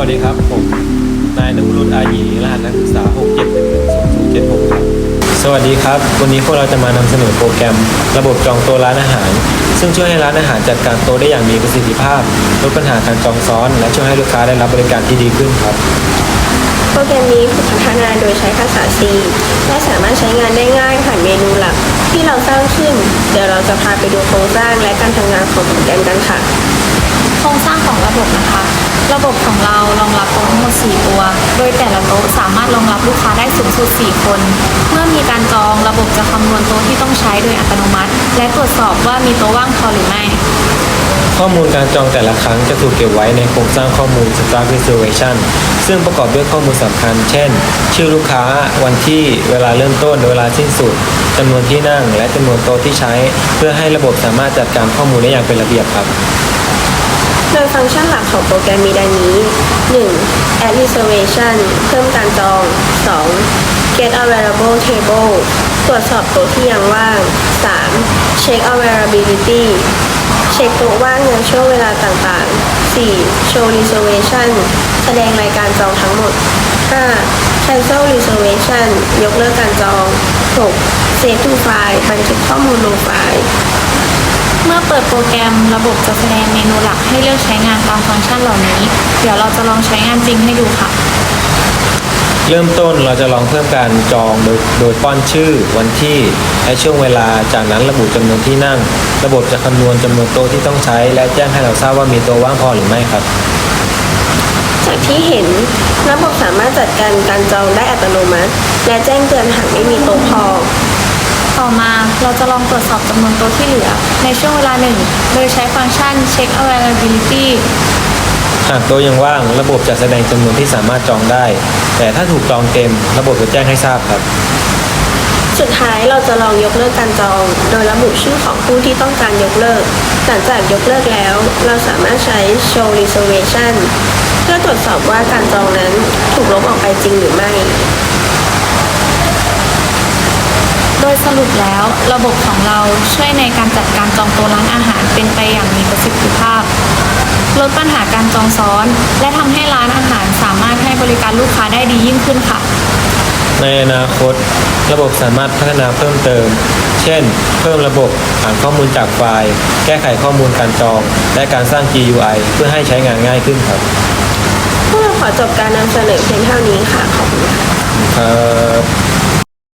วัสดีครับ ผม นายนวรุณอายีรหัสนักศึกษา 6 7 1 1 0 0 7 6 ครับ สวัสดีครับ วันนี้พวกเราจะมานำเสนอโปรแกรม ระบบจองโต๊ะร้านอาหาร ซึ่งช่วยให้ร้านอาหารจัดการโต๊ะได้อย่างมีประสิทธิภาพ ลดปัญหาการจองซ้อน และช่วยให้ลูกค้าได้รับบริการที่ดีขึ้นครับ โปรแกรมนี้ถูกพัฒนาโดยใช้ภาษา C และสามารถใช้งานได้ง่ายผ่านเมนูหลัก ที่เราสร้างขึ้น เดี๋ยวเราจะพาไปดูโครงสร้างและการทำงานของโปรแกรมกันค่ะ โครงสร้างของระบบนะคะ ระบบของเรารองรับโต๊ะทั้งหมด 4 ตัว โดยแต่ละโต๊ะสามารถรองรับลูกค้าได้สูงสุด 4 คน เมื่อมีการจองระบบจะคำนวณโต๊ะที่ต้องใช้โดยอัตโนมัติ และตรวจสอบว่ามีโต๊ะว่างพอหรือไม่ ข้อมูลการจองแต่ละครั้งจะถูกเก็บไว้ในโครงสร้างข้อมูล Start Reservation ซึ่งประกอบด้วยข้อมูลสำคัญ เช่น ชื่อลูกค้า วันที่ เวลาเริ่มต้น เวลาสิ้นสุดจำนวนที่นั่ง และจำนวนโต๊ะที่ใช้ เพื่อให้ระบบสามารถจัดการข้อมูลได้อย่างเป็นระเบียบครับ โดยฟังก์ชันหลักของโปรแกรมมีดังนี้ 1. add reservation เพิ่มการจอง 2. get available table ตรวจสอบโต๊ะที่ยังว่าง 3. check availability เช็คโต๊ะว่างในช่วงเวลาต่างๆ 4. show reservation แสดงรายการจองทั้งหมด 5. cancel reservation ยกเลิกการจอง 6. save to file บันทึกข้อมูลลงไฟล์ ปิดโปรแกรมระบบจะแสดงเมนูหลักให้เลือกใช้งานตามฟังก์ชันเหล่านี้ เดี๋ยวเราจะลองใช้งานจริงให้ดูค่ะ เริ่มต้นเราจะลองเพิ่มการจองโดยโดยป้อนชื่อวันที่และช่วงเวลาจากนั้นระบุจำนวนที่นั่ง ระบบจะคำนวณจำนวนโต๊ะที่ต้องใช้ และแจ้งให้เราทราบว่ามีโต๊ะว่างพอหรือไม่ครับ จากที่เห็นระบบสามารถจัดการการจองได้อัตโนมัติ และแจ้งเตือนหากไม่มีโต๊ะพอ ต่อมาเราจะลองตรวจสอบจำนวนโต๊ะที่เหลือ ในช่วงเวลาหนึ่ง โดยใช้ฟังก์ชัน check availability หากโต๊ะยังว่างระบบจะแสดงจำนวนที่สามารถจองได้ แต่ถ้าถูกจองเต็ม ระบบจะแจ้งให้ทราบครับ สุดท้ายเราจะลองยกเลิกการจอง โดยระบุชื่อของผู้ที่ต้องการยกเลิก หลังจากยกเลิกแล้ว เราสามารถใช้ show reservation เพื่อตรวจสอบว่าการจองนั้นถูกลบออกไปจริงหรือไม่ โดยสรุปแล้วระบบของเราช่วยในการจัดการจองโต๊ะร้านอาหารเป็นไปอย่างมีประสิทธิภาพ ลดปัญหาการจองซ้อน และทำให้ร้านอาหารสามารถให้บริการลูกค้าได้ดียิ่งขึ้นค่ะ ในอนาคต ระบบสามารถพัฒนาเพิ่มเติม เช่น เพิ่มระบบอ่านข้อมูลจากไฟล์ แก้ไขข้อมูลการจอง และการสร้าง GUI เพื่อให้ใช้งานง่ายขึ้นครับพวกเราขอจบการนำเสนอเพียงเท่านี้ค่ะ ขอบคุณค่ะ ครับ